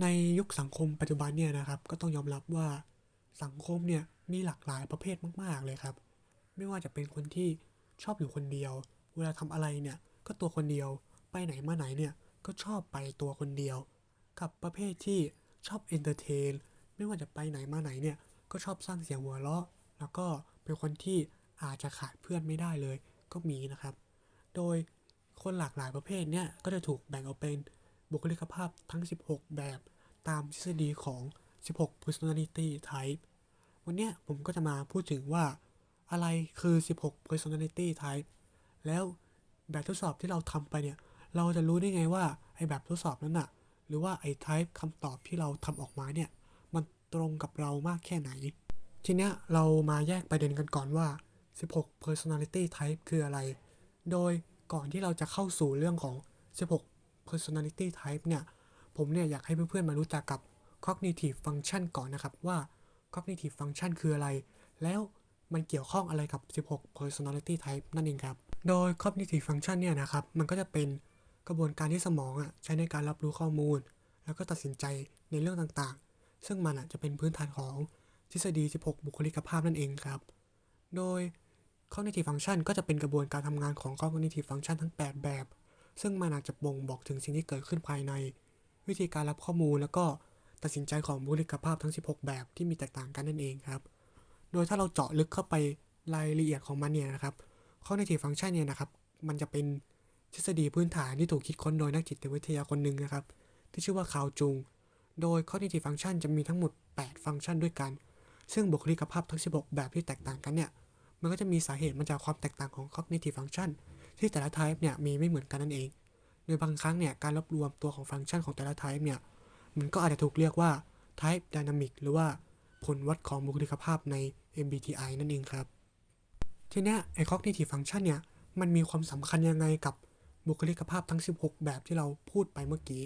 ในยุคสังคมปัจจุบันเนี่ยนะครับ ก็ต้องยอมรับว่าสังคมเนี่ยมีหลากหลายประเภทมาก ๆ เลยครับ ไม่ว่าจะเป็นคนที่ชอบอยู่คนเดียว เวลาทำอะไรเนี่ยก็ตัวคนเดียว ไปไหนมาไหนเนี่ยก็ชอบไปตัวคนเดียว กับประเภทที่ชอบเอนเตอร์เทน ไม่ว่าจะไปไหนมาไหนเนี่ยก็ชอบสร้างเสียงหัวเราะ แล้วก็เป็นคนที่อาจจะขาดเพื่อนไม่ได้เลยก็มีนะครับ โดยคนหลากหลายประเภทเนี่ยก็จะถูกแบ่งออกเป็น บุคลิกภาพทั้ง 16 แบบตามทฤษฎีของ 16 personality type วันนี้ผมก็จะมาพูดถึงว่าอะไรคือ 16 personality type แล้วแบบทดสอบที่เราทำไปเนี่ย เราจะรู้ได้ไงว่าไอแบบทดสอบนั้นอะหรือว่าไอ type คำตอบที่เราทำออกมาเนี่ย มันตรงกับเรามากแค่ไหน ทีเนี้ยเรามาแยกประเด็นกันก่อนว่า 16 personality type คืออะไร โดยก่อนที่เราจะเข้าสู่เรื่องของ 16 personality type เนี่ย ผมเนี่ยอยากให้เพื่อนๆมารู้จักกับ cognitive function ก่อนนะครับว่า cognitive function คืออะไร แล้วมันเกี่ยวข้องอะไรกับ 16 personality type นั่นเองครับ โดย cognitive function เนี่ยนะครับ มันก็จะเป็นกระบวนการที่สมองอะใช้ในการรับรู้ข้อมูล แล้วก็ตัดสินใจในเรื่องต่างๆ ซึ่งมันอะจะเป็นพื้นฐานของทฤษฎี 16 บุคลิกภาพนั่นเองครับ โดย cognitive function ก็จะเป็นกระบวนการทำงานของ cognitive function ทั้ง 8 แบบ ซึ่งมันอาจจะบ่งบอกถึงสิ่งที่เกิดขึ้นภายใน วิธีการรับข้อมูลแล้วก็ตัดสินใจของบุคลิกภาพทั้ง 16 แบบที่มีแตกต่างกันนั่นเองครับ โดยถ้าเราเจาะลึกเข้าไปรายละเอียดของมันเนี่ยนะครับ cognitive function เนี่ยนะครับ มันจะเป็นทฤษฎีพื้นฐานที่ถูกคิดค้นโดยนักจิตวิทยาคนหนึ่งนะครับ ที่ชื่อว่าคาวจุง โดย cognitive function จะมีทั้งหมด 8 ฟังก์ชันด้วยกัน ซึ่งบุคลิกภาพทั้ง 16 แบบที่แตกต่างกันเนี่ย มันก็จะมีสาเหตุมาจากความแตกต่างของ cognitive function ที่แต่ละ type เนี่ยมีไม่เหมือนกันนั่นเอง โดยบางครั้งเนี่ยการรวบรวมตัวของฟังก์ชันของแต่ละ type เนี่ยมันก็อาจจะถูกเรียกว่า type dynamic หรือว่าผลวัดของบุคลิกภาพใน MBTI นั่นเองครับ ทีนี้ไอ้ cognitive function เนี่ยมันมีความสำคัญยังไงกับบุคลิกภาพทั้ง 16 แบบที่เราพูดไปเมื่อกี้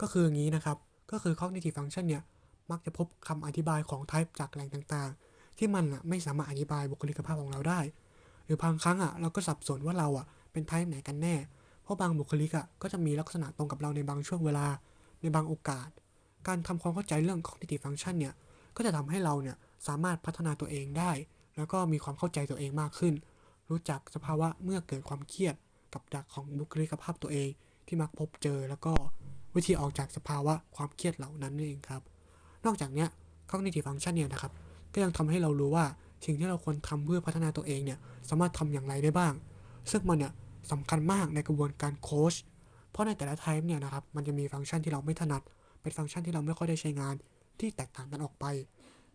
ก็คืออย่างนี้นะครับ ก็คือ cognitive function เนี่ยมักจะพบคำอธิบายของ type จากแหล่งต่างๆ ที่มันอะไม่สามารถอธิบายบุคลิกภาพของเราได้ หรือบางครั้งอะเราก็สับสนว่าเราอะ เป็น type ไหนกันแน่ เพราะบางบุคลิกอะก็จะมีลักษณะตรงกับเราในบางช่วงเวลา ในบางโอกาส การทำความเข้าใจเรื่อง cognitive function เนี่ย ก็จะทำให้เราเนี่ยสามารถพัฒนาตัวเองได้ แล้วก็มีความเข้าใจตัวเองมากขึ้น รู้จักสภาวะเมื่อเกิดความเครียด กับดักของบุคลิกภาพตัวเอง ที่มักพบเจอ แล้วก็วิธีออกจากสภาวะความเครียดเหล่านั้นนั่นเองครับ นอกจากเนี้ย cognitive function เนี่ยนะครับ ก็ยังทำให้เรารู้ว่าสิ่งที่เราควรทำเพื่อพัฒนาตัวเองเนี่ย สามารถทำอย่างไรได้บ้าง ซึ่งมันเนี่ยสำคัญมากในกระบวนการโค้ชเพราะในแต่ละ type เนี่ยนะครับมันจะมีฟังก์ชันที่เราไม่ถนัด เป็นฟังก์ชันที่เราไม่ค่อยได้ใช้งานที่แตกต่างกันออกไป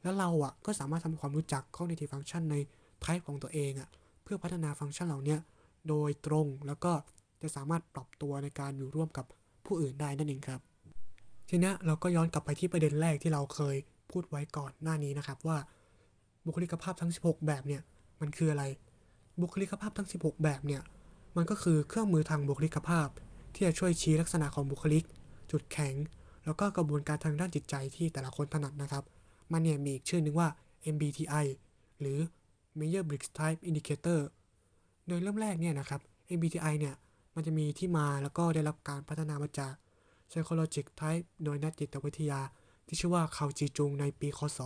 แล้วเราอะก็สามารถทำความรู้จัก cognitive function ใน type ของตัวเองอะเพื่อพัฒนาฟังก์ชันเหล่านี้โดยตรงแล้วก็จะสามารถปรับตัวในการอยู่ร่วมกับผู้อื่นได้นั่นเองครับ ทีนี้เราก็ย้อนกลับไปที่ประเด็นแรกที่เราเคยพูดไว้ก่อนหน้านี้นะครับว่าบุคลิกภาพทั้ง 16 แบบเนี่ยมันคืออะไร บุคลิกภาพทั้ง 16 แบบเนี่ย มันก็คือเครื่องมือทางบุคลิกภาพ ที่จะช่วยชี้ลักษณะของบุคลิก จุดแข็ง แล้วก็กระบวนการทางด้านจิตใจที่แต่ละคนถนัดนะครับ มันเนี่ยมีอีกชื่อนึงว่า MBTI หรือ Major Briggs Type Indicator โดยเริ่มแรกเนี่ยนะครับ MBTI เนี่ย มันจะมีที่มาแล้วก็ได้รับการพัฒนามาจาก Psychologic Type โดยนักจิตวิทยา ที่ชื่อว่าคาวจีจุงในปีคศ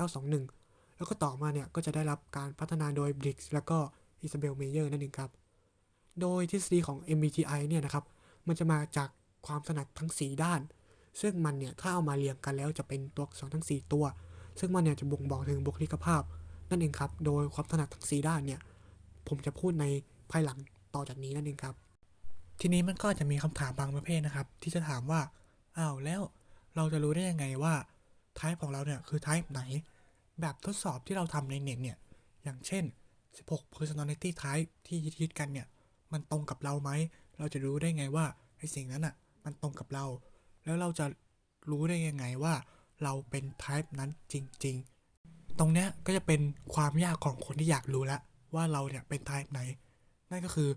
1921 แล้วก็ต่อมาเนี่ยก็จะได้รับการพัฒนาโดยบริกส์แล้วก็อิซาเบลเมเยอร์นั่นเองครับ โดยทฤษฎีของ MBTI เนี่ยนะครับ มันจะมาจากความถนัดทั้ง 4 ด้าน ซึ่งมันเนี่ยถ้าเอามาเรียงกันแล้วจะเป็นตัวอักษรทั้ง 4 ตัว ซึ่งมันเนี่ยจะบ่งบอกถึงบุคลิกภาพ นั่นเองครับ โดยความถนัดทั้ง 4 ด้านเนี่ย ผมจะพูดในภายหลังต่อจากนี้นั่นเองครับ ทีนี้มันก็จะมีคำถามบางประเภทนะครับ ที่จะถามว่า อ้าวแล้วเราจะรู้ได้ยังไงว่า type ของเราเนี่ยคือ type ไหน แบบทดสอบที่เราทำในเน็ตเนี่ย อย่างเช่น 16 personality type ที่ฮิตๆกันเนี่ย มันตรงกับเราไหม เราจะรู้ได้ไงว่าไอ้สิ่งนั้นอะ มันตรงกับเรา แล้วเราจะรู้ได้ยังไงว่า เราเป็น type นั้นจริง ๆ ตรงเนี้ยก็จะเป็นความยากของคนที่อยากรู้แล้วว่าเราเนี่ยเป็น type ไหน นั่นก็คือ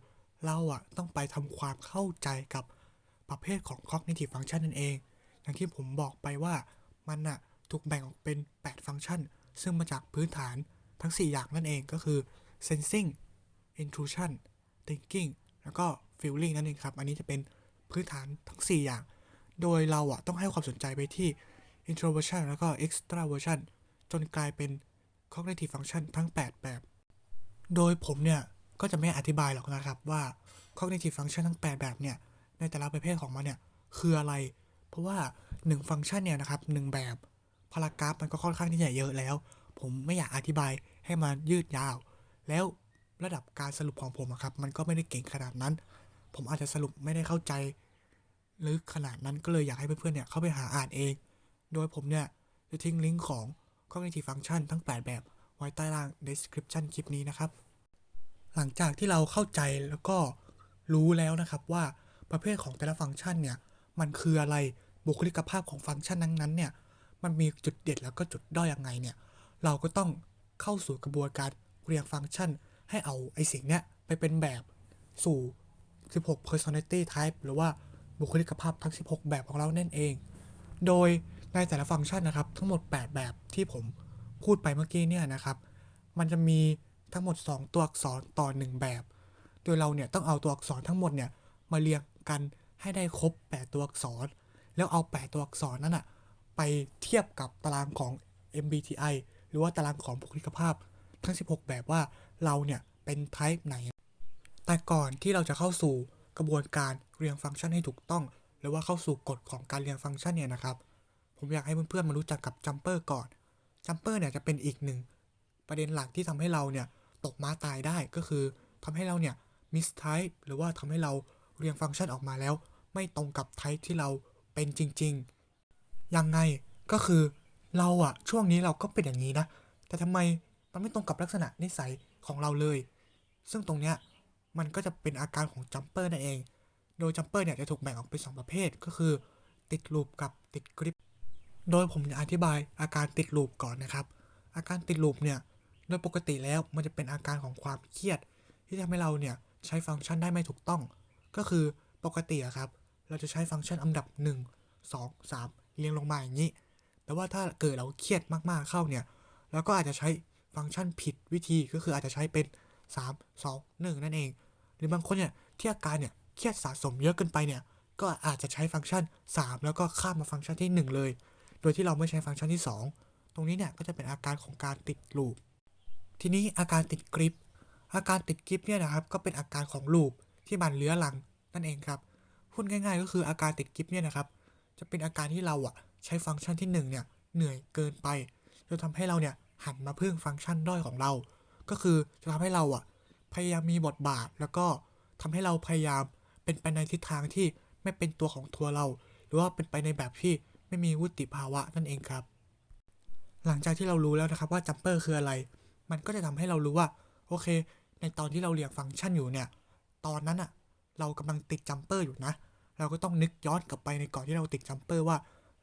เราอะต้องไปทำความเข้าใจกับประเภทของ cognitive function นั่นเอง อย่างที่ผมบอกไปว่ามันอะถูกแบ่งออกเป็น 8 ฟังก์ชัน ซึ่งมาจากพื้นฐานทั้ง 4 อย่างนั่นเองก็คือ sensing intrusion thinking แล้วก็ feeling นั่นเองครับ อันนี้จะเป็นพื้นฐานทั้ง 4 อย่าง โดยเราอะต้องให้ความสนใจไปที่ introversion แล้วก็ extraversion จนกลายเป็น cognitive function ทั้ง 8 แบบ โดยผมเนี่ย ก็จะไม่อธิบายหรอกนะครับว่า cognitive function ทั้ง 8 แบบเนี่ย ในแต่ละประเภทของมันเนี่ย คืออะไร เพราะว่า 1 ฟังก์ชันเนี่ยนะครับ1แบบ พารากราฟมันก็ค่อนข้างที่จะเยอะแล้ว ผมไม่อยากอธิบายให้มันยืดยาว แล้วระดับการสรุปของผมครับ มันก็ไม่ได้เก่งขนาดนั้น ผมอาจจะสรุปไม่ได้เข้าใจลึกขนาดนั้นก็เลยอยากให้เพื่อนๆเนี่ยเข้าไปหาอ่านเอง โดยผมเนี่ยจะทิ้งลิงก์ของ cognitive function ทั้ง 8 แบบไว้ใต้ล่าง description คลิปนี้นะครับ หลังจากที่เราเข้าใจแล้วก็รู้แล้วนะครับว่าประเภทของแต่ละฟังก์ชันเนี่ยมันคืออะไรบุคลิกภาพของฟังก์ชันนั้นๆเนี่ย มันมีจุดเด่นแล้วก็จุดด้อยยังไงเนี่ย เราก็ต้องเข้าสู่กระบวนการเรียงฟังก์ชัน ให้เอาไอ้สิ่งเนี้ยไปเป็นแบบสู่ 16 personality type หรือว่าบุคลิกภาพทั้ง 16 แบบของเรานั่นเอง โดยในแต่ละฟังก์ชันนะครับ ทั้งหมด 8 แบบที่ผมพูดไปเมื่อกี้เนี่ยนะครับ มันจะมีทั้งหมด 2 ตัวอักษรต่อ 1 แบบ โดยเราเนี่ยต้องเอาตัวอักษรทั้งหมดเนี่ยมาเรียงกันให้ได้ครบ 8 ตัวอักษร แล้วเอา 8 ตัวอักษรนั้นอะ ไปเทียบกับตารางของ MBTI หรือว่าตารางของบุคลิกภาพทั้ง 16 แบบว่าเราเนี่ยเป็น type ไหน แต่ก่อนที่เราจะเข้าสู่กระบวนการเรียงฟังก์ชันให้ถูกต้อง หรือว่าเข้าสู่กฎของการเรียงฟังก์ชันเนี่ยนะครับ ผมอยากให้เพื่อนๆมารู้จักกับจัมเปอร์ก่อน จัมเปอร์เนี่ยจะเป็นอีกหนึ่งประเด็นหลักที่ทำให้เราเนี่ยตกม้าตายได้ก็คือทำให้เราเนี่ยมิสไทป์หรือว่าทำให้เราเรียงฟังก์ชันออกมาแล้ว ไม่ตรงกับไทป์ที่เราเป็นจริง ๆ ยังไงก็คือเราอะช่วงนี้เราก็เป็นอย่างนี้นะ แต่ทำไมมันไม่ตรงกับลักษณะนิสัยของเราเลย ซึ่งตรงเนี้ยมันก็จะเป็นอาการของจัมเปอร์นั่นเอง โดยจัมเปอร์เนี่ยจะถูกแบ่งออกเป็น2ประเภทก็คือ ติดลูปกับติดกริป โดยผมจะอธิบายอาการติดลูปก่อนนะครับ อาการติดลูปเนี่ยโดยปกติแล้วมันจะเป็นอาการของความเครียด ที่ทำให้เราเนี่ยใช้ฟังก์ชันได้ไม่ถูกต้อง ก็คือปกติอะครับ เราจะใช้ฟังก์ชันอันดับ 1 2 3 เรียงลงมาอย่างนี้ แต่ว่าถ้าเกิดเราเครียดมากๆเข้าเนี่ยเราก็อาจจะใช้ฟังก์ชันผิดวิธีก็คืออาจจะใช้เป็น 3 2 1 นั่นเอง หรือบางคนเนี่ยที่อาการเนี่ยเครียดสะสมเยอะเกินไปเนี่ยก็อาจจะใช้ฟังก์ชัน 3 แล้วก็ข้ามมาฟังก์ชันที่ 1 เลย โดยที่เราไม่ใช้ฟังก์ชันที่ 2 ตรงนี้เนี่ยก็จะเป็นอาการของการติดลูป ทีนี้อาการติดกริป อาการติดกริปเนี่ยนะครับก็เป็นอาการของลูปที่มันเลื้อรังนั่นเองครับ พูดง่าย ๆ ก็คืออาการติดกริปเนี่ยนะครับ จะเป็นอาการที่เราอะใช้ฟังก์ชันที่1เนี่ยเหนื่อยเกินไปจนทำให้เราเนี่ยหันมาพึ่งฟังก์ชันด้อยของเรา ก็คือจะทำให้เราอะพยายามมีบทบาท แล้วก็ทำให้เราพยายามเป็นไปในทิศทางที่ไม่เป็นตัวของตัวเรา หรือว่าเป็นไปในแบบที่ไม่มีวุฒิภาวะนั่นเองครับ หลังจากที่เรารู้แล้วนะครับว่าจัมเปอร์คืออะไร มันก็จะทำให้เรารู้ว่าโอเค ในตอนที่เราเรียงฟังก์ชันอยู่เนี่ย ตอนนั้นอะเรากำลังติดจัมเปอร์อยู่นะ เราก็ต้องนึกย้อนกลับไปในก่อนที่เราติดจัมเปอร์ว่า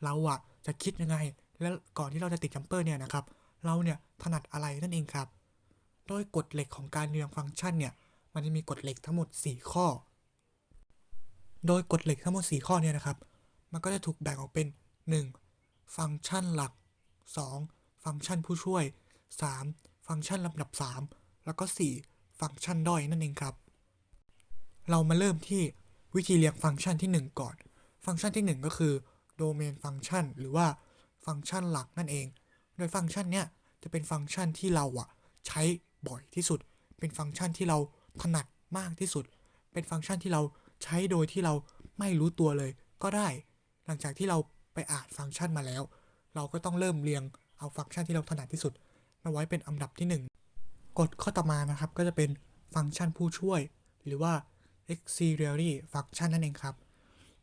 เราอะจะคิดยังไง และก่อนที่เราจะติดจัมเปอร์เนี่ยนะครับ เราเนี่ยถนัดอะไรนั่นเองครับ โดยกฎเหล็กของการเรียงฟังก์ชันเนี่ย มันจะมีกฎเหล็กทั้งหมด 4 ข้อ โดยกฎเหล็กทั้งหมด 4 ข้อเนี่ยนะครับ มันก็จะถูกแบ่งออกเป็น 1. ฟังก์ชันหลัก 2. ฟังก์ชันผู้ช่วย 3. ฟังก์ชันลำดับ 3 แล้วก็ 4. ฟังก์ชันด้อยนั่นเองครับ เรามาเริ่มที่ วิธีเรียงฟังก์ชันที่ 1 ก่อน ฟังก์ชันที่ 1 ก็คือโดเมนฟังก์ชันหรือว่าฟังก์ชันหลักนั่นเอง โดยฟังก์ชันเนี้ยจะเป็นฟังก์ชันที่เราอะใช้บ่อยที่สุด เป็นฟังก์ชันที่เราถนัดมากที่สุด เป็นฟังก์ชันที่เราใช้โดยที่เราไม่รู้ตัวเลยก็ได้ หลังจากที่เราไปอ่านฟังก์ชันมาแล้ว เราก็ต้องเริ่มเรียงเอาฟังก์ชันที่เราถนัดที่สุดมาไว้เป็นอันดับที่ 1กฎข้อต่อมานะครับก็จะเป็นฟังก์ชันผู้ช่วย หรือว่า auxiliary function นั่นเองครับ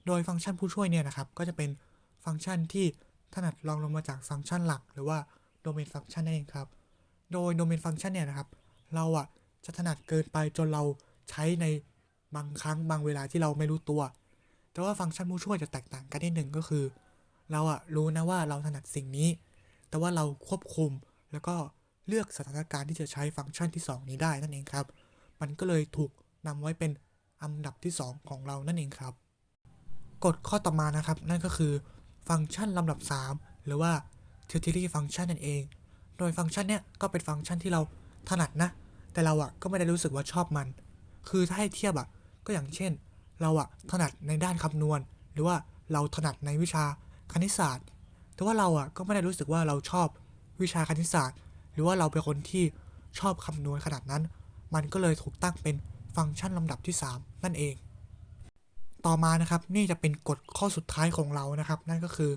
โดยฟังก์ชันผู้ช่วยเนี่ยนะครับ ก็จะเป็นฟังก์ชันที่ถนัดรองลงมาจากฟังก์ชันหลัก หรือว่า domain function นั่นเองครับ โดย domain function เนี่ยนะครับ เราอะจะถนัดเกินไปจนเราใช้ในบางครั้งบางเวลาที่เราไม่รู้ตัว แต่ว่าฟังก์ชันผู้ช่วยจะแตกต่างกันนิดหนึ่งก็คือ เราอะรู้นะว่าเราถนัดสิ่งนี้ แต่ว่าเราควบคุมแล้วก็เลือกสถานการณ์ที่จะใช้ฟังก์ชันที่ 2 นี้ได้นั่นเองครับ มันก็เลยถูกนำไว้เป็น อันดับที่ 2 ของเรานั่นเองครับกฎข้อต่อมานะครับ นั่นก็คือฟังก์ชันลำดับ 3 หรือว่า tertiary function นั่นเอง โดยฟังก์ชันเนี้ยก็เป็นฟังก์ชันที่เราถนัดนะ แต่เราอะก็ไม่ได้รู้สึกว่าชอบมัน คือถ้าให้เทียบอะก็อย่างเช่น เราอะถนัดในด้านคำนวณ หรือว่าเราถนัดในวิชาคณิตศาสตร์ แต่ว่าเราอะก็ไม่ได้รู้สึกว่าเราชอบวิชาคณิตศาสตร์ หรือว่าเราเป็นคนที่ชอบคำนวณขนาดนั้น มันก็เลยถูกตั้งเป็น ฟังก์ชันลำดับที่ 3 นั่นเอง ต่อมานะครับนี่จะเป็นกฎข้อสุดท้ายของเรานะครับ นั่นก็คือ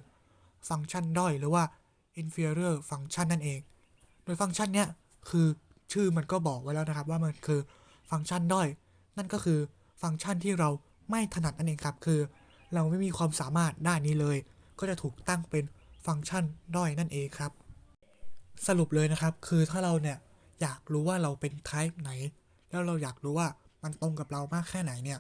ฟังก์ชันด้อยหรือว่า inferior function นั่นเอง โดยฟังก์ชันเนี้ยคือชื่อมันก็บอกไว้แล้วนะครับว่ามันคือฟังก์ชันด้อย นั่นก็คือฟังก์ชันที่เราไม่ถนัดนั่นเองครับ คือ เราไม่มีความสามารถด้านนี้เลย ก็จะถูกตั้งเป็นฟังก์ชันด้อยนั่นเองครับ สรุปเลยนะครับ คือถ้าเราเนี่ยอยากรู้ว่าเราเป็น type ไหน แล้วเราอยากรู้ว่า มันตรงกับเรามากแค่ไหนเนี่ย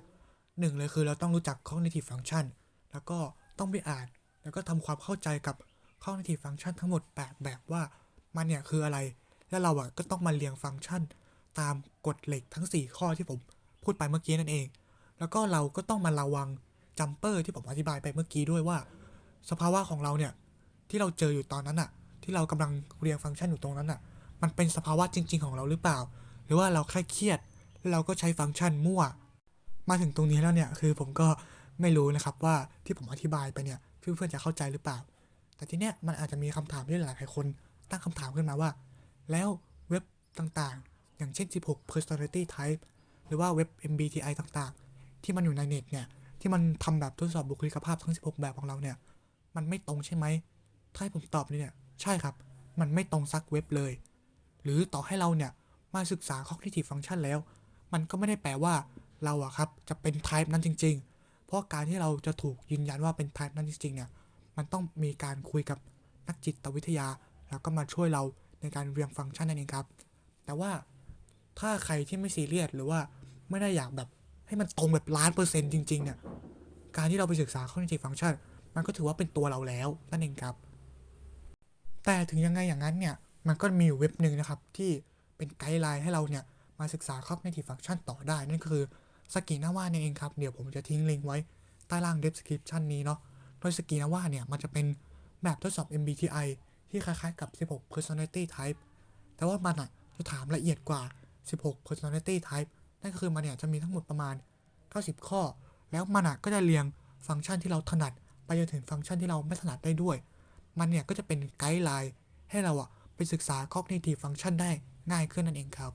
หนึ่งเลยคือเราต้องรู้จัก cognitive function แล้วก็ต้องไปอ่าน แล้วก็ทำความเข้าใจกับ cognitive function ทั้งหมด 8 แบบว่ามันเนี่ยคืออะไร แล้วเราอะก็ต้องมาเรียงฟังก์ชัน ตามกฎเหล็กทั้ง 4 ข้อที่ผมพูดไปเมื่อกี้นั่นเอง แล้วก็เราก็ต้องมาระวังจัมเปอร์ที่ผมอธิบายไปเมื่อกี้ด้วยว่า สภาวะของเราเนี่ยที่เราเจออยู่ตอนนั้นอะที่เรากำลังเรียงฟังก์ชันอยู่ตรงนั้นอะมันเป็นสภาวะจริง ๆ ของเราหรือเปล่า หรือว่าเราแค่เครียด เราก็ใช้ฟังก์ชันมั่ว มาถึงตรงนี้แล้วเนี่ยคือผมก็ไม่รู้นะครับว่าที่ผมอธิบายไปเนี่ยเพื่อนๆจะเข้าใจหรือเปล่า แต่ทีเนี้ยมันอาจจะมีคำถามที่หลายๆคนตั้งคำถามขึ้นมาว่า แล้วเว็บต่างๆ อย่างเช่น 16 personality type หรือว่าเว็บ MBTI ต่างๆ ที่มันอยู่ในเน็ตเนี่ยที่มันทำแบบทดสอบบุคลิกภาพทั้ง 16 แบบของเราเนี่ยมันไม่ตรงใช่ไหม ถ้าให้ผมตอบเนี่ยใช่ครับ มันไม่ตรงซักเว็บเลย หรือต่อให้เราเนี่ยมาศึกษา cognitive function แล้ว มันก็ไม่ได้แปลว่าเราอะครับจะเป็น type นั้นจริง ๆ เพราะการที่เราจะถูกยืนยันว่าเป็น type นั้นจริงๆเนี่ยมันต้องมีการคุยกับนักจิตวิทยา แล้วก็มาช่วยเราในการเรียงฟังก์ชันนั่นเองครับ แต่ว่าถ้าใครที่ไม่ซีเรียสหรือว่าไม่ได้อยากแบบให้มันตรงแบบล้านเปอร์เซ็นต์จริงๆเนี่ยการที่เราไปศึกษา cognitive function มันก็ถือว่าเป็นตัวเราแล้วนั่นเองครับ แต่ถึงยังไงอย่างนั้นเนี่ยมันก็มีอยู่เว็บหนึ่งนะครับที่เป็นไกด์ไลน์ให้เราเนี่ย มาศึกษา cognitive function ต่อได้ นั่นก็คือสกีนาว่าเนี่ยเองครับ เดี๋ยวผมจะทิ้งลิงก์ไว้ใต้ล่าง description นี้เนาะ โดยสกีนาว่าเนี่ย มันจะเป็นแบบทดสอบ MBTI ที่คล้ายๆกับ 16 personality type แต่ว่ามันอะจะถามละเอียดกว่า 16 personality type นั่นก็คือมันเนี่ยจะมีทั้งหมดประมาณ 90 ข้อ แล้วมันอะก็จะเรียงฟังก์ชันที่เราถนัด ไปจนถึงฟังก์ชันที่เราไม่ถนัดได้ด้วย มันเนี่ยก็จะเป็นไกด์ไลน์ให้เราอะไปศึกษา cognitive function ได้ง่ายขึ้นนั่นเองครับ